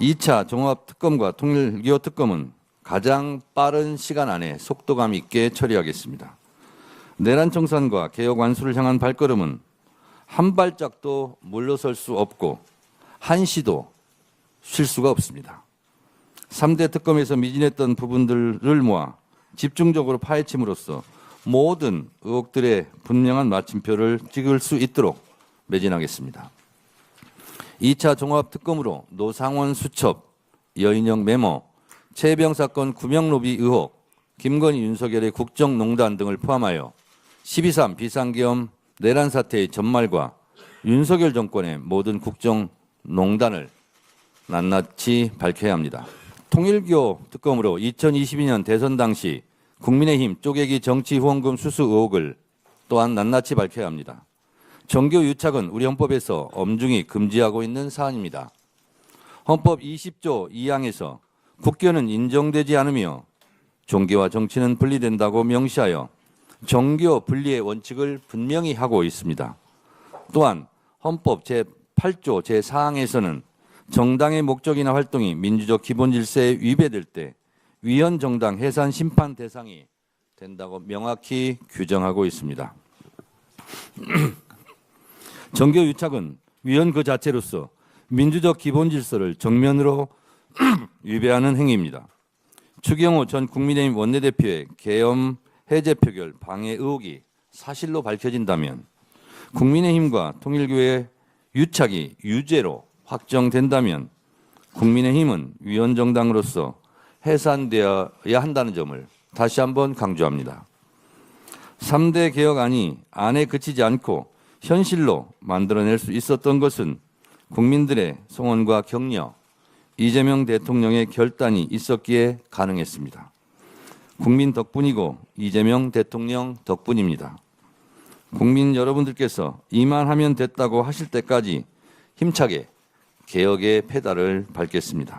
2차 종합특검과 통일기호 특검은 가장 빠른 시간 안에 속도감 있게 처리하겠습니다. 내란 청산과 개혁 완수를 향한 발걸음은 한 발짝도 물러설 수 없고 한시도 쉴 수가 없습니다. 3대 특검에서 미진했던 부분들을 모아 집중적으로 파헤침으로써 모든 의혹들의 분명한 마침표를 찍을 수 있도록 매진하겠습니다. 2차 종합특검으로 노상원 수첩, 여인영 메모, 최병 사건 구명로비 의혹, 김건희 윤석열의 국정농단 등을 포함하여 12.3 비상계엄 내란 사태의 전말과 윤석열 정권의 모든 국정농단을 낱낱이 밝혀야 합니다. 통일교 특검으로 2022년 대선 당시 국민의힘 쪼개기 정치 후원금 수수 의혹을 또한 낱낱이 밝혀야 합니다. 정교 유착은 우리 헌법에서 엄중히 금지하고 있는 사안입니다. 헌법 20조 2항에서 국교는 인정되지 않으며 종교와 정치는 분리된다고 명시하여 정교 분리의 원칙을 분명히 하고 있습니다. 또한 헌법 제8조 제4항에서는 정당의 목적이나 활동이 민주적 기본 질서에 위배될 때 위헌 정당 해산 심판 대상이 된다고 명확히 규정하고 있습니다. 정교 유착은 위헌 그 자체로서 민주적 기본 질서를 정면으로 위배하는 행위입니다. 추경호 전 국민의힘 원내대표의 계엄 해제 표결 방해 의혹이 사실로 밝혀진다면 국민의힘과 통일교의 유착이 유죄로 확정된다면 국민의힘은 위헌 정당으로서 해산되어야 한다는 점을 다시 한번 강조합니다. 3대 개혁안이 안에 그치지 않고 현실로 만들어낼 수 있었던 것은 국민들의 성원과 격려, 이재명 대통령의 결단이 있었기에 가능했습니다. 국민 덕분이고 이재명 대통령 덕분입니다. 국민 여러분들께서 이만 하면 됐다고 하실 때까지 힘차게 개혁의 페달을 밟겠습니다.